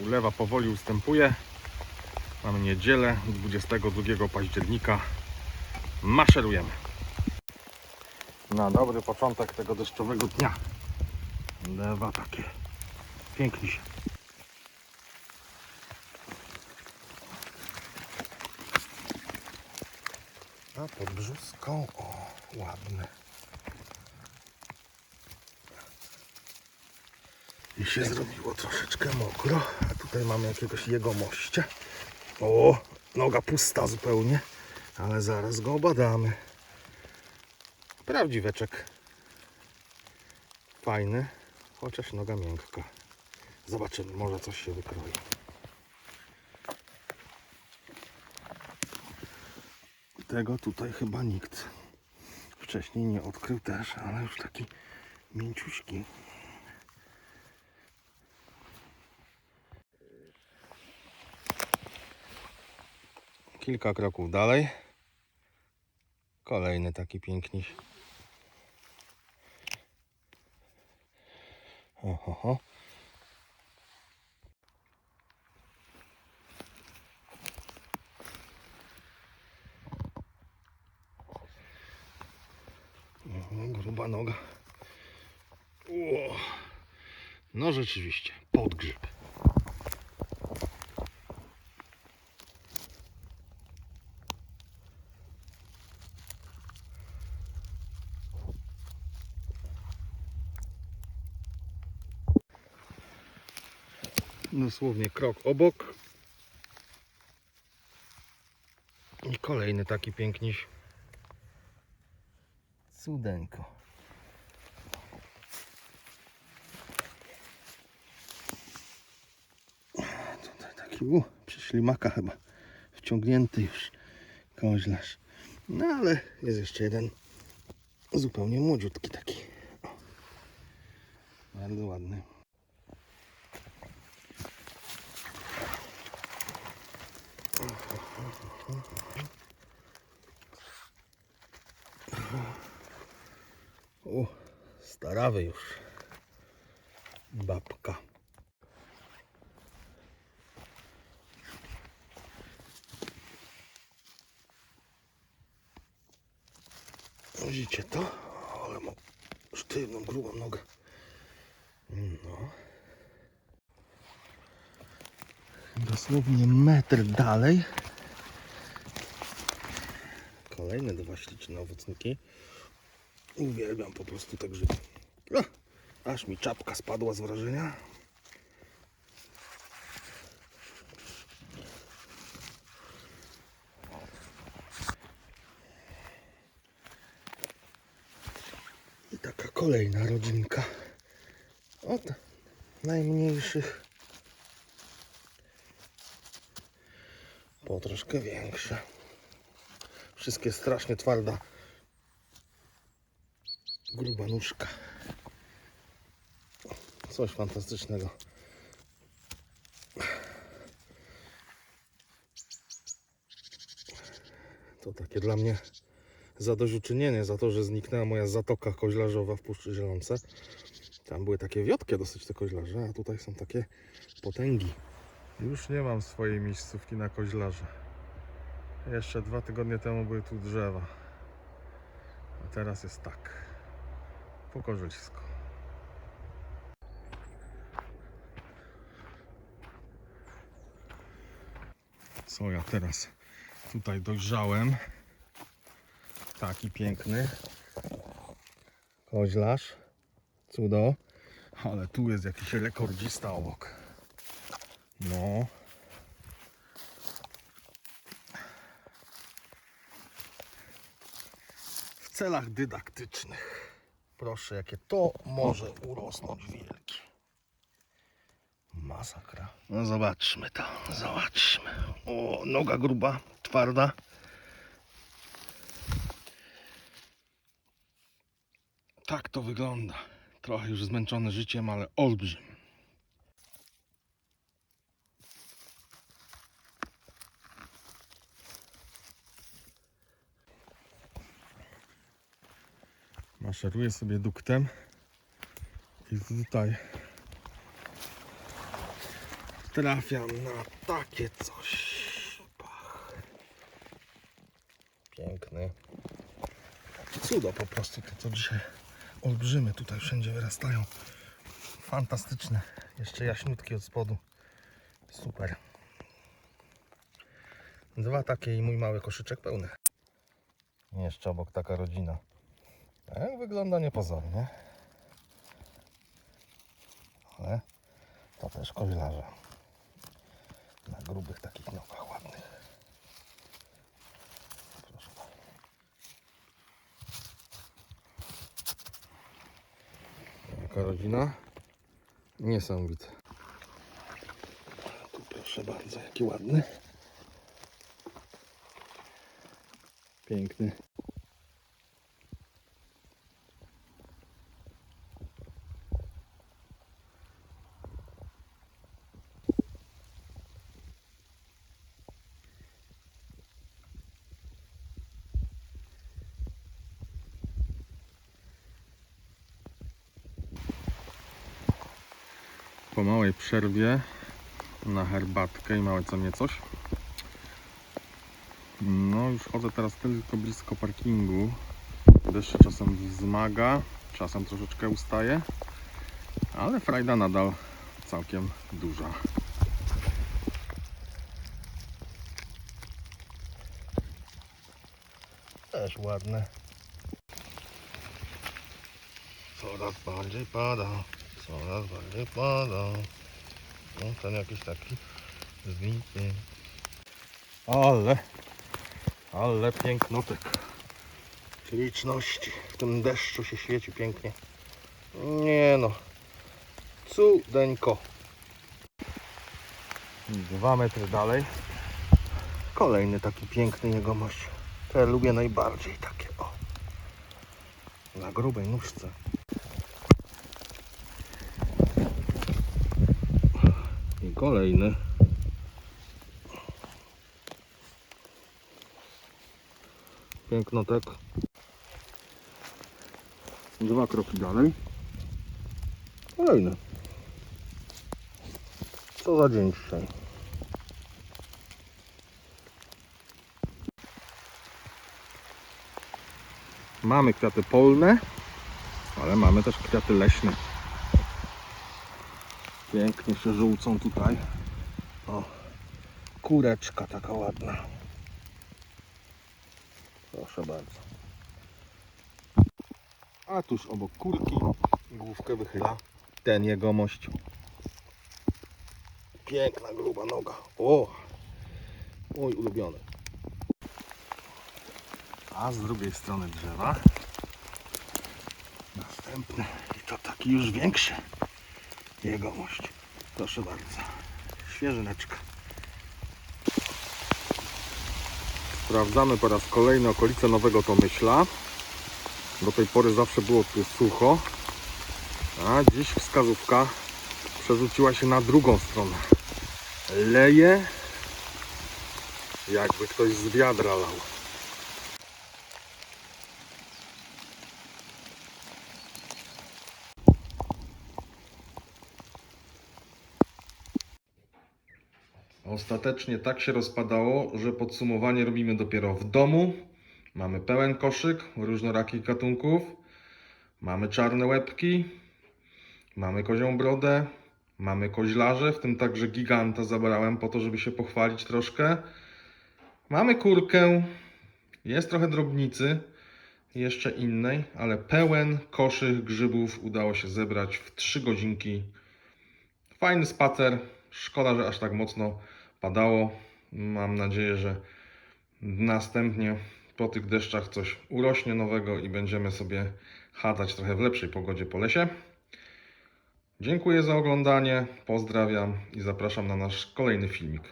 Ulewa powoli ustępuje. Mamy niedzielę 22 października. Maszerujemy. Na dobry początek tego deszczowego dnia. Lewa takie. Pięknie się. A pod brzuską, o, ładne. Się zrobiło troszeczkę mokro. A tutaj mamy jakiegoś jegomościa. O, noga pusta zupełnie, ale zaraz go obadamy. Prawdziweczek. Fajny, chociaż noga miękka. Zobaczymy, może coś się wykroi. Tego tutaj chyba nikt wcześniej nie odkrył też, ale już taki mięciuśki. Kilka kroków dalej. Kolejny taki piękniś. Oho. O, gruba noga. O, no rzeczywiście, podgrzyb. Dosłownie krok obok. I kolejny taki piękniś. Cudeńko. Tutaj taki, u, przy ślimaka chyba wciągnięty już koźlarz. No ale jest jeszcze jeden zupełnie młodziutki taki. O. Bardzo ładny. U, starawy już. Babka. Widzicie to? Ale mam sztywną, grubą nogę. No. Dosłownie metr dalej. Kolejne dwa śliczne owocniki. Uwielbiam po prostu grzyby. O, aż mi czapka spadła z wrażenia. I taka kolejna rodzinka. Od najmniejszych po troszkę większe. Wszystkie strasznie twarda gruba nóżka. Coś fantastycznego. To takie dla mnie zadośćuczynienie za to, że zniknęła moja zatoka koźlarzowa w Puszczy Zielonce. Tam były takie wiotkie dosyć te koźlarze, a tutaj są takie potęgi. Już nie mam swojej miejscówki na koźlarze. Jeszcze dwa tygodnie temu były tu drzewa. A teraz jest tak. Pokorzelisko. Co ja teraz tutaj dojrzałem? Taki piękny. Koźlarz. Cudo. Ale tu jest jakiś rekordzista obok. No. W celach dydaktycznych. Proszę, jakie to może urosnąć wielkie. Masakra. No zobaczmy to, zobaczmy. O, noga gruba, twarda. Tak to wygląda. Trochę już zmęczony życiem, ale olbrzym. Maszeruję sobie duktem i tutaj trafiam na takie coś. Pach. Piękny. Cudo po prostu to, co dzisiaj olbrzymy tutaj wszędzie wyrastają. Fantastyczne. Jeszcze jaśniutki od spodu. Super. Dwa takie i mój mały koszyczek pełny. Jeszcze obok taka rodzina. Tak wygląda niepozornie. Ale to też koźlarze. Na grubych takich nogach ładnych. Proszę bardzo. Jaka rodzina? Niesamowite. Tu proszę bardzo, jaki ładny. Piękny. Po małej przerwie na herbatkę i małe co nie coś. No już chodzę teraz tylko blisko parkingu. Deszcz czasem wzmaga, czasem troszeczkę ustaje, ale frajda nadal całkiem duża. Też ładne. Coraz bardziej pada, coraz bardziej pada. No ten jakiś taki zwity. Ale, ale pięknotek. Liczności. W tym deszczu się świeci pięknie. Nie no. Cudeńko. Dwa metry dalej. Kolejny taki piękny jegomość. Te lubię najbardziej takie o. Na grubej nóżce. Kolejny. Pięknotek. Dwa kroki dalej. Kolejny. Co za dzień dzisiaj. Mamy kwiaty polne, ale mamy też kwiaty leśne. Pięknie się żółcą tutaj. O, kureczka taka ładna. Proszę bardzo. A tuż obok kurki główkę wychyla ten jegomość. Piękna, gruba noga. O! Mój ulubiony. A z drugiej strony drzewa następny i to taki już większy jegomość. Proszę bardzo. Świeżyneczka. Sprawdzamy po raz kolejny okolice Nowego Tomyśla. Do tej pory zawsze było tu sucho, a dziś wskazówka przerzuciła się na drugą stronę. Leje, jakby ktoś z wiadra lał. Ostatecznie tak się rozpadało, że podsumowanie robimy dopiero w domu. Mamy pełen koszyk różnorakich gatunków. Mamy czarne łebki. Mamy kozią brodę. Mamy koźlarze, w tym także giganta zabrałem po to, żeby się pochwalić troszkę. Mamy kurkę. Jest trochę drobnicy. Jeszcze innej, ale pełen koszyk grzybów udało się zebrać w 3 godzinki. Fajny spacer. Szkoda, że aż tak mocno padało. Mam nadzieję, że następnie po tych deszczach coś urośnie nowego i będziemy sobie chadzać trochę w lepszej pogodzie po lesie. Dziękuję za oglądanie, pozdrawiam i zapraszam na nasz kolejny filmik.